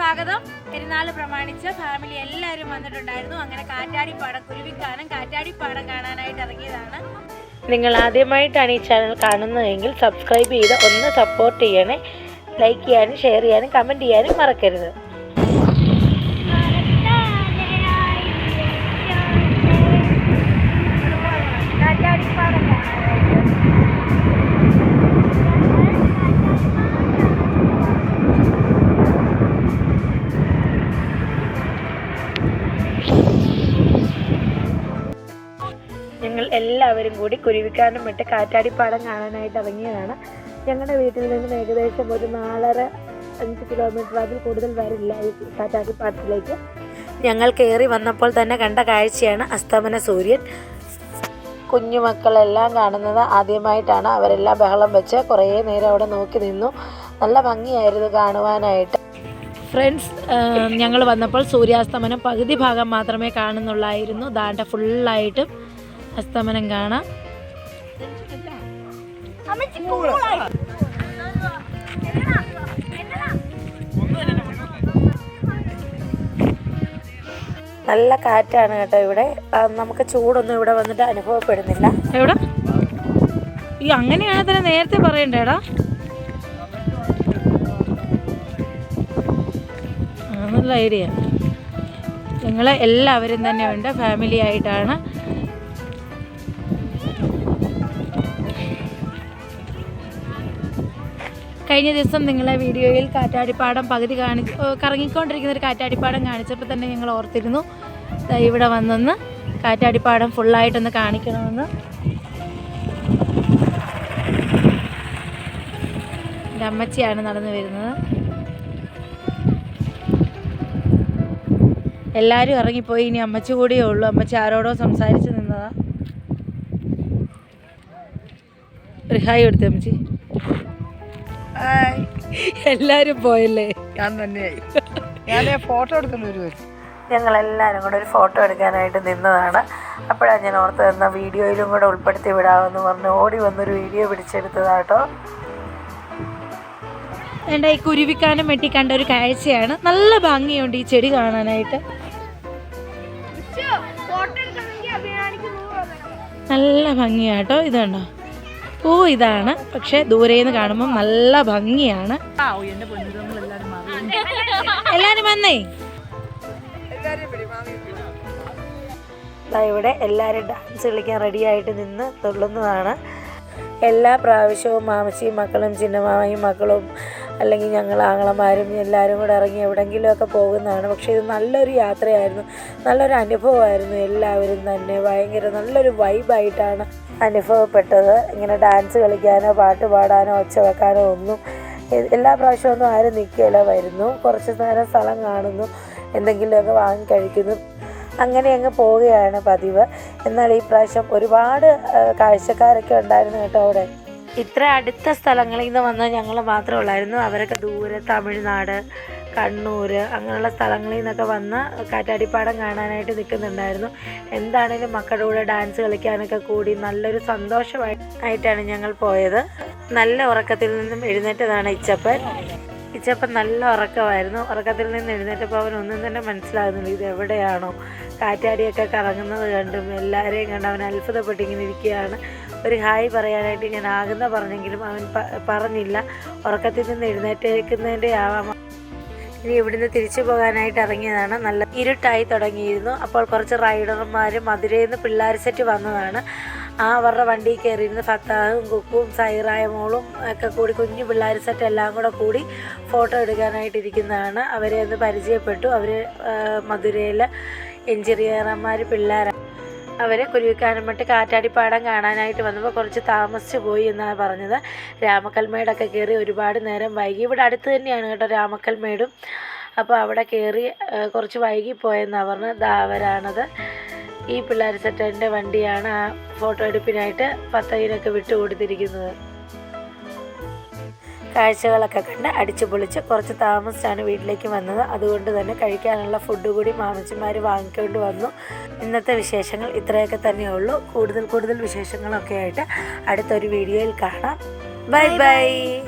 സ്വാഗതം. പെരുന്നാൾ പ്രമാണിച്ച് ഫാമിലി എല്ലാവരും വന്നിട്ടുണ്ടായിരുന്നു. അങ്ങനെ കാറ്റാടിപ്പാടം കുരുവിക്കാനം കാറ്റാടിപ്പാടം കാണാനായിട്ട് ഇറങ്ങിയതാണ്. നിങ്ങൾ ആദ്യമായിട്ടാണ് ഈ ചാനൽ കാണുന്നതെങ്കിൽ സബ്സ്ക്രൈബ് ചെയ്ത് ഒന്ന് സപ്പോർട്ട് ചെയ്യണേ. ലൈക്ക് ചെയ്യാനും ഷെയർ ചെയ്യാനും കമന്റ് ചെയ്യാനും മറക്കരുത്. ഞങ്ങൾ എല്ലാവരും കൂടി കുരുവിക്കാനം വിട്ട് കാറ്റാടിപ്പാടം കാണാനായിട്ട് ഇറങ്ങിയതാണ്. ഞങ്ങളുടെ വീട്ടിൽ നിന്നും ഏകദേശം ഒരു നാലര അഞ്ച് കിലോമീറ്റർ അതിൽ കൂടുതൽ വരില്ല ഈ കാറ്റാടിപ്പാടത്തിലേക്ക്. ഞങ്ങൾ കയറി വന്നപ്പോൾ തന്നെ കണ്ട കാഴ്ചയാണ് അസ്തമന സൂര്യൻ. കുഞ്ഞുമക്കളെല്ലാം കാണുന്നത് ആദ്യമായിട്ടാണ്. അവരെല്ലാം ബഹളം വെച്ച് കുറേ നേരം അവിടെ നോക്കി നിന്നു. നല്ല ഭംഗിയായിരുന്നു കാണുവാനായിട്ട്. ഫ്രണ്ട്സ് ഞങ്ങൾ വന്നപ്പോൾ സൂര്യാസ്തമനം പകുതി ഭാഗം മാത്രമേ കാണുന്നുള്ളായിരുന്നു. ദാണ്ട ഫുള്ളായിട്ടും അസ്തമനം കാണാം. നല്ല കാറ്റാണ് കേട്ടോ ഇവിടെ. നമുക്ക് ചൂടൊന്നും ഇവിടെ വന്നിട്ട് അനുഭവപ്പെടുന്നില്ല. എവിടെ? ഈ അങ്ങനെയാണ് തന്നെ നേരത്തെ പറയണ്ടേടാ നല്ല ഐഡിയ ഞങ്ങൾ എല്ലാവരും തന്നെ ഉണ്ട്. ഫാമിലി ആയിട്ടാണ്. കഴിഞ്ഞ ദിവസം നിങ്ങളെ വീഡിയോയിൽ കാറ്റാടിപ്പാടം പകുതി കാണി കറങ്ങിക്കൊണ്ടിരിക്കുന്ന ഒരു കാറ്റാടിപ്പാടം കാണിച്ചപ്പോൾ തന്നെ ഞങ്ങൾ ഓർത്തിരുന്നു. ഇവിടെ വന്നൊന്ന് കാറ്റാടിപ്പാടം ഫുള്ളായിട്ടൊന്ന് കാണിക്കണമെന്ന്. എന്റെ അമ്മച്ചിയാണ് നടന്നു വരുന്നത്. എല്ലാവരും ഇറങ്ങിപ്പോയി. ഇനി അമ്മച്ചി കൂടിയേ ഉള്ളൂ. അമ്മച്ചി ആരോടോ സംസാരിച്ച് നിന്നതാ. റിഹായി ഹായ് കൊടുത്തു അമ്മച്ചി. എല്ലാവരും പോയല്ലേ? ഞാൻ തന്നെയായി ഞാൻ ഫോട്ടോ എടുത്തോണ്ട് വരുമായിരുന്നു ഞങ്ങളെല്ലാവരും കൂടെ ഒരു ഫോട്ടോ എടുക്കാനായിട്ട് നിന്നതാണ്. അപ്പോഴാണ് ഞാൻ ഓർത്ത് തന്ന വീഡിയോയിലും കൂടെ ഉൾപ്പെടുത്തി വിടാമെന്ന് പറഞ്ഞ് ഓടി വന്നൊരു വീഡിയോ പിടിച്ചെടുത്തതാട്ടോ. എന്റെ ഈ കുരുവിക്കാനം വെട്ടി കണ്ട ഒരു കാഴ്ചയാണ്. നല്ല ഭംഗിയുണ്ട് ഈ ചെടി കാണാനായിട്ട്. നല്ല ഭംഗിയാട്ടോ ഇതുണ്ടോ പൂ ഇതാണ്. പക്ഷെ ദൂരെ നിന്ന് കാണുമ്പോൾ നല്ല ഭംഗിയാണ്. എല്ലാരും വന്നേ? ഇവിടെ എല്ലാവരും ഡാൻസ് കളിക്കാൻ റെഡിയായിട്ട് നിന്ന് തുള്ളുന്നതാണ്. എല്ലാ പ്രാവശ്യവും മാമച്ചിയും മക്കളും ചിന്നമാമയും മക്കളും അല്ലെങ്കിൽ ഞങ്ങൾ ആങ്ങളമാരും എല്ലാവരും കൂടെ ഇറങ്ങി എവിടെയെങ്കിലുമൊക്കെ പോകുന്നതാണ്. പക്ഷേ ഇത് നല്ലൊരു യാത്രയായിരുന്നു. നല്ലൊരു അനുഭവമായിരുന്നു എല്ലാവരും തന്നെ. ഭയങ്കര നല്ലൊരു വൈബായിട്ടാണ് അനുഭവപ്പെട്ടത്. ഇങ്ങനെ ഡാൻസ് കളിക്കാനോ പാട്ട് പാടാനോ ഒച്ച വെക്കാനോ ഒന്നും എല്ലാ പ്രാവശ്യവും ഒന്നും ആരും നിൽക്കുകയില്ല വരുന്നു. കുറച്ച് നേരം സ്ഥലം കാണുന്നു. എന്തെങ്കിലുമൊക്കെ വാങ്ങി കഴിക്കുന്നു. അങ്ങനെ അങ്ങ് പോവുകയാണ് പതിവ്. എന്നാൽ ഈ പ്രാവശ്യം ഒരുപാട് കാഴ്ചക്കാരൊക്കെ ഉണ്ടായിരുന്നു കേട്ടോ അവിടെ. ഇത്ര അടുത്ത സ്ഥലങ്ങളിൽ നിന്ന് വന്ന ഞങ്ങൾ മാത്രമേ ഉള്ളായിരുന്നു. അവരൊക്കെ ദൂരെ തമിഴ്നാട് കണ്ണൂർ അങ്ങനെയുള്ള സ്ഥലങ്ങളിൽ നിന്നൊക്കെ വന്ന് കാറ്റാടിപ്പാടം കാണാനായിട്ട് നിൽക്കുന്നുണ്ടായിരുന്നു. എന്താണേലും മക്കളുടെ കൂടെ ഡാൻസ് കളിക്കാനൊക്കെ കൂടി നല്ലൊരു സന്തോഷമായിട്ടാണ് ഞങ്ങൾ പോയത്. നല്ല ഉറക്കത്തിൽ നിന്നും എഴുന്നേറ്റതാണ് ഇച്ചപ്പൻ. ഇച്ചപ്പൻ നല്ല ഉറക്കമായിരുന്നു. ഉറക്കത്തിൽ നിന്ന് എഴുന്നേറ്റപ്പോൾ അവൻ ഒന്നും തന്നെ മനസ്സിലാകുന്നില്ല ഇത് എവിടെയാണോ? കാറ്റാടിയൊക്കെ കറങ്ങുന്നത് കണ്ടും എല്ലാവരെയും കണ്ട് അവൻ അത്ഭുതപ്പെട്ടിങ്ങനെ ഇരിക്കുകയാണ്. ഒരു ഹായ് പറയാനായിട്ട് ഞാൻ ആകുന്ന പറഞ്ഞെങ്കിലും അവൻ പറഞ്ഞില്ല. ഉറക്കത്തിൽ നിന്ന് എഴുന്നേറ്റേക്കുന്നതിന്റെ ആവാം. ഇനി ഇവിടുന്ന് തിരിച്ചു പോകാനായിട്ട് ഇറങ്ങിയതാണ്. നല്ല ഇരുട്ടായി തുടങ്ങിയിരുന്നു. അപ്പോൾ കുറച്ച് റൈഡർമാരും മധുരയിൽ നിന്ന് പിള്ളേർ സെറ്റ് വന്നതാണ്. ആ അവരുടെ വണ്ടിയിൽ കയറിയിരുന്ന് ഫത്താഹും കുക്കും സൈറായ മോളും ഒക്കെ കൂടി കുഞ്ഞു പിള്ളേർ സെറ്റ് എല്ലാം കൂടെ കൂടി ഫോട്ടോ എടുക്കാനായിട്ടിരിക്കുന്നതാണ് അവരെ ഒന്ന് പരിചയപ്പെട്ടു. അവർ മധുരയിലെ എഞ്ചിനീയർമാർ പിള്ളേരാണ് അവർ കുരുവിക്കാനമട്ട് കാറ്റാടിപ്പാടം കാണാനായിട്ട് വന്നപ്പോൾ കുറച്ച് താമസിച്ച് പോയി എന്നാണ് പറഞ്ഞത്. രാമക്കൽമേടൊക്കെ കയറി ഒരുപാട് നേരം വൈകി. ഇവിടെ അടുത്ത് തന്നെയാണ് കേട്ടോ രാമക്കൽമേടും. അപ്പോൾ അവിടെ കയറി കുറച്ച് വൈകി പോയെന്നാണ് പറഞ്ഞത്. ദാവരാണത് ഈ പിള്ളേർ സെറ്റന്റെ വണ്ടിയാണ് ആ ഫോട്ടോ എടുപ്പിനായിട്ട് പത്തയിനൊക്കെ വിട്ടു കൊടുത്തിരിക്കുന്നത് കാഴ്ചകളൊക്കെ കണ്ട് അടിച്ചു പൊളിച്ച് കുറച്ച് താമസിച്ചാണ് വീട്ടിലേക്ക് വന്നത്. അതുകൊണ്ട് തന്നെ കഴിക്കാനുള്ള ഫുഡ് കൂടി മാമച്ചിമാർ വാങ്ങിക്കൊണ്ട് വന്നു. ഇന്നത്തെ വിശേഷങ്ങൾ ഇത്രയൊക്കെ തന്നെയേ ഉള്ളൂ. കൂടുതൽ കൂടുതൽ വിശേഷങ്ങളൊക്കെ ആയിട്ട് അടുത്തൊരു വീഡിയോയിൽ കാണാം. ബൈ. ബൈ.